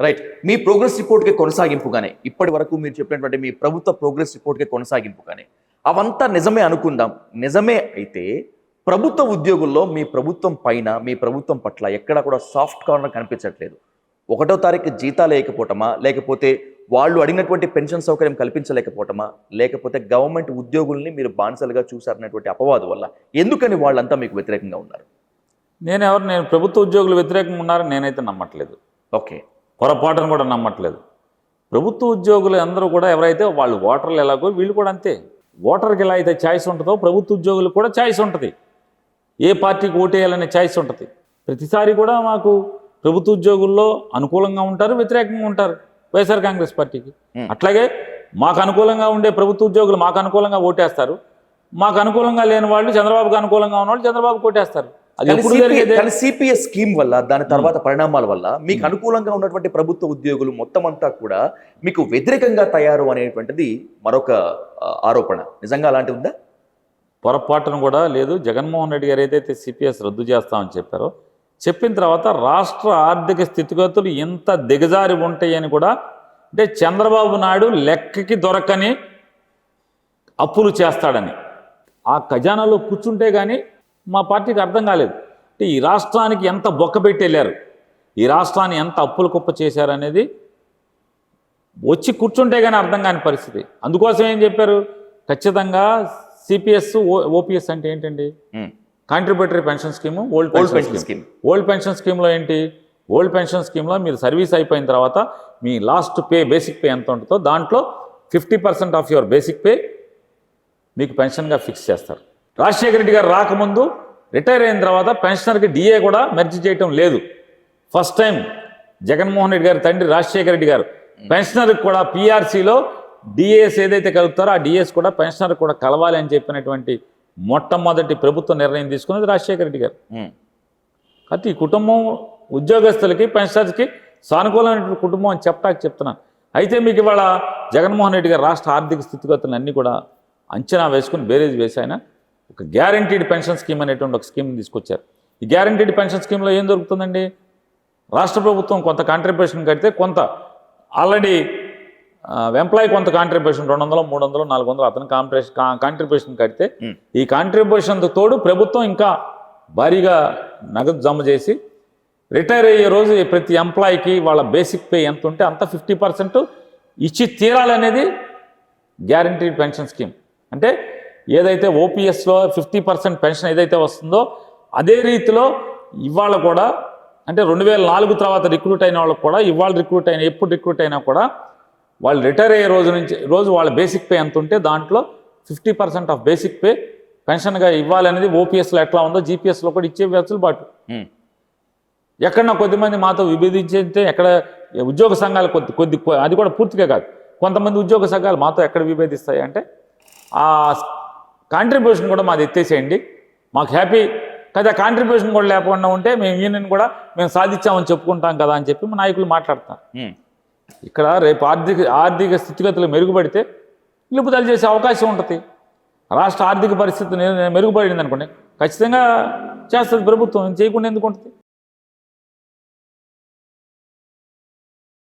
Right మీ progress రిపోర్ట్కి కొనసాగింపుగానే ఇప్పటి వరకు మీరు చెప్పినటువంటి మీ ప్రభుత్వ ప్రోగ్రెస్ రిపోర్ట్కి కొనసాగింపుగానే అవంతా నిజమే అనుకుందాం. నిజమే అయితే ప్రభుత్వ ఉద్యోగుల్లో మీ ప్రభుత్వం పైన మీ ప్రభుత్వం పట్ల ఎక్కడ కూడా సాఫ్ట్ కార్నర్ కనిపించట్లేదు. ఒకటో తారీఖు జీతాలు వేయకపోవటమా? లేకపోతే వాళ్ళు అడిగినటువంటి పెన్షన్ సౌకర్యం కల్పించలేకపోవటమా? లేకపోతే గవర్నమెంట్ ఉద్యోగుల్ని మీరు బానిసలుగా చూసారనేటువంటి అపవాదు వల్ల ఎందుకని వాళ్ళంతా మీకు వ్యతిరేకంగా ఉన్నారు? నేను ఎవరు నేను ప్రభుత్వ ఉద్యోగులు వ్యతిరేకంగా ఉన్నారని నేనైతే నమ్మట్లేదు. ఓకే. పొరపాటును కూడా నమ్మట్లేదు. ప్రభుత్వ ఉద్యోగులు అందరూ కూడా ఎవరైతే వాళ్ళు ఓటర్లు ఎలాగో వీళ్ళు కూడా అంతే. ఓటర్కి ఎలా అయితే ఛాయిస్ ఉంటుందో ప్రభుత్వ ఉద్యోగులకు కూడా ఛాయిస్ ఉంటుంది. ఏ పార్టీకి ఓటేయాలనే ఛాయిస్ ఉంటుంది. ప్రతిసారి కూడా మాకు ప్రభుత్వ ఉద్యోగుల్లో అనుకూలంగా ఉంటారు వ్యతిరేకంగా ఉంటారు వైఎస్ఆర్ కాంగ్రెస్ పార్టీకి. అట్లాగే మాకు అనుకూలంగా ఉండే ప్రభుత్వ ఉద్యోగులు మాకు అనుకూలంగా ఓటేస్తారు. మాకు అనుకూలంగా లేని వాళ్ళు చంద్రబాబుకి అనుకూలంగా ఉన్న వాళ్ళు చంద్రబాబు కొట్టేస్తారు అది సిపిఎస్ స్కీమ్ వల్ల దాని తర్వాత పరిణామాల వల్ల మీకు అనుకూలంగా ఉన్నటువంటి ప్రభుత్వ ఉద్యోగులు మొత్తం అంతా కూడా మీకు వ్యతిరేకంగా తయారు అనేటువంటిది మరొక ఆరోపణ. నిజంగా అలాంటి ఉందా? పొరపాటును కూడా లేదు. జగన్మోహన్ రెడ్డి గారు ఏదైతే సిపిఎస్ రద్దు చేస్తామని చెప్పారో చెప్పిన తర్వాత రాష్ట్ర ఆర్థిక స్థితిగతులు ఎంత దిగజారి ఉంటాయని కూడా అంటే చంద్రబాబు నాయుడు లెక్కకి దొరకని అప్పులు చేస్తాడని. ఆ ఖజానాలో కూర్చుంటే కానీ మా పార్టీకి అర్థం కాలేదు. అంటే ఈ రాష్ట్రానికి ఎంత బొక్క పెట్టి వెళ్ళారు? ఈ రాష్ట్రాన్ని ఎంత అప్పుల కుప్ప చేశారనేది వచ్చి కూర్చుంటే కానీ అర్థం కాని పరిస్థితి. అందుకోసం ఏం చెప్పారు? ఖచ్చితంగా సిపిఎస్ ఓపీఎస్ అంటే ఏంటండి. Contributory pension scheme old old pension scheme old pension స్కీమ్లో ఏంటి? ఓల్డ్ పెన్షన్ స్కీమ్లో మీరు సర్వీస్ అయిపోయిన తర్వాత మీ లాస్ట్ పే బేసిక్ పే ఎంత ఉంటుందో దాంట్లో fifty percent of your basic pay మీకు పెన్షన్గా ఫిక్స్ చేస్తారు. రాజశేఖర రెడ్డి గారు రాకముందు రిటైర్ అయిన తర్వాత పెన్షనర్కి డిఏ కూడా మెర్జ్ చేయటం లేదు. ఫస్ట్ టైం జగన్మోహన్ రెడ్డి గారి తండ్రి రాజశేఖర రెడ్డి గారు. పెన్షనర్కి కూడా పీఆర్సీలో డిఏఎస్ ఏదైతే కలుపుతారో ఆ డిఏఎస్ కూడా పెన్షనర్కి కూడా కలవాలి అని చెప్పినటువంటి మొట్టమొదటి ప్రభుత్వ నిర్ణయం తీసుకున్నది రాజశేఖర రెడ్డి గారు. కాబట్టి ఈ కుటుంబం ఉద్యోగస్తులకి పెన్షనర్స్కి సానుకూలమైన కుటుంబం అని చెప్పడానికి చెప్తున్నాను. అయితే మీకు ఇవాళ జగన్మోహన్ రెడ్డి గారు రాష్ట్ర ఆర్థిక స్థితిగతులను అన్నీ కూడా అంచనా వేసుకుని బేరేజ్ వేసి ఆయన ఒక గ్యారంటీడ్ పెన్షన్ స్కీమ్ అనేటువంటి ఒక స్కీమ్ తీసుకొచ్చారు. ఈ గ్యారంటీడ్ పెన్షన్ స్కీమ్లో ఏం దొరుకుతుందండి? రాష్ట్ర ప్రభుత్వం కొంత కాంట్రిబ్యూషన్ కడితే కొంత ఆల్రెడీ ఎంప్లాయీ కొంత కాంట్రిబ్యూషన్ రెండు వందలు మూడు వందలు నాలుగు వందలు అతను కాంట్రిబ్యూషన్ కాంట్రిబ్యూషన్ కడితే. ఈ కాంట్రిబ్యూషన్తో తోడు ప్రభుత్వం ఇంకా భారీగా నగదు జమ చేసి రిటైర్ అయ్యే రోజు ప్రతి ఎంప్లాయీకి వాళ్ళ బేసిక్ పే ఎంత ఉంటే అంత ఫిఫ్టీ పర్సెంట్ ఇచ్చి తీరాలనేది గ్యారంటీడ్ పెన్షన్ స్కీమ్ అంటే ఏదైతే ఓపీఎస్లో ఫిఫ్టీ పర్సెంట్ పెన్షన్ ఏదైతే వస్తుందో అదే రీతిలో ఇవాళ కూడా అంటే రెండు వేల నాలుగు తర్వాత రిక్రూట్ అయిన వాళ్ళకి కూడా ఇవాళ రిక్రూట్ అయిన ఎప్పుడు రిక్రూట్ అయినా కూడా వాళ్ళు రిటైర్ అయ్యే రోజు నుంచి రోజు వాళ్ళ బేసిక్ పే ఎంత ఉంటే దాంట్లో fifty percent of basic pay పెన్షన్గా ఇవ్వాలనేది ఓపీఎస్లో ఎట్లా ఉందో జీపీఎస్లో కూడా ఇచ్చే వెసులుబాటు. ఎక్కడన్నా కొద్దిమంది మాతో విభేదించితే ఎక్కడ ఉద్యోగ సంఘాలు కొద్ది కొద్ది అది కూడా పూర్తిగా కాదు కొంతమంది ఉద్యోగ సంఘాలు మాతో ఎక్కడ విభేదిస్తాయి అంటే ఆ కాంట్రిబ్యూషన్ కూడా మాది ఎత్తేసేయండి. మాకు హ్యాపీ కదా కాంట్రిబ్యూషన్ కూడా లేకుండా ఉంటే మేము యూనియన్ కూడా మేము సాధించామని చెప్పుకుంటాం కదా అని చెప్పి మా నాయకులు మాట్లాడతారు. ఇక్కడ రేపు ఆర్థిక ఆర్థిక స్థితిగతులు మెరుగుపడితే నిలుపుదల చేసే అవకాశం ఉంటుంది. రాష్ట్ర ఆర్థిక పరిస్థితి మెరుగుపడింది అనుకోండి ఖచ్చితంగా చేస్తుంది ప్రభుత్వం. చేయకుండా ఎందుకు ఉంటుంది?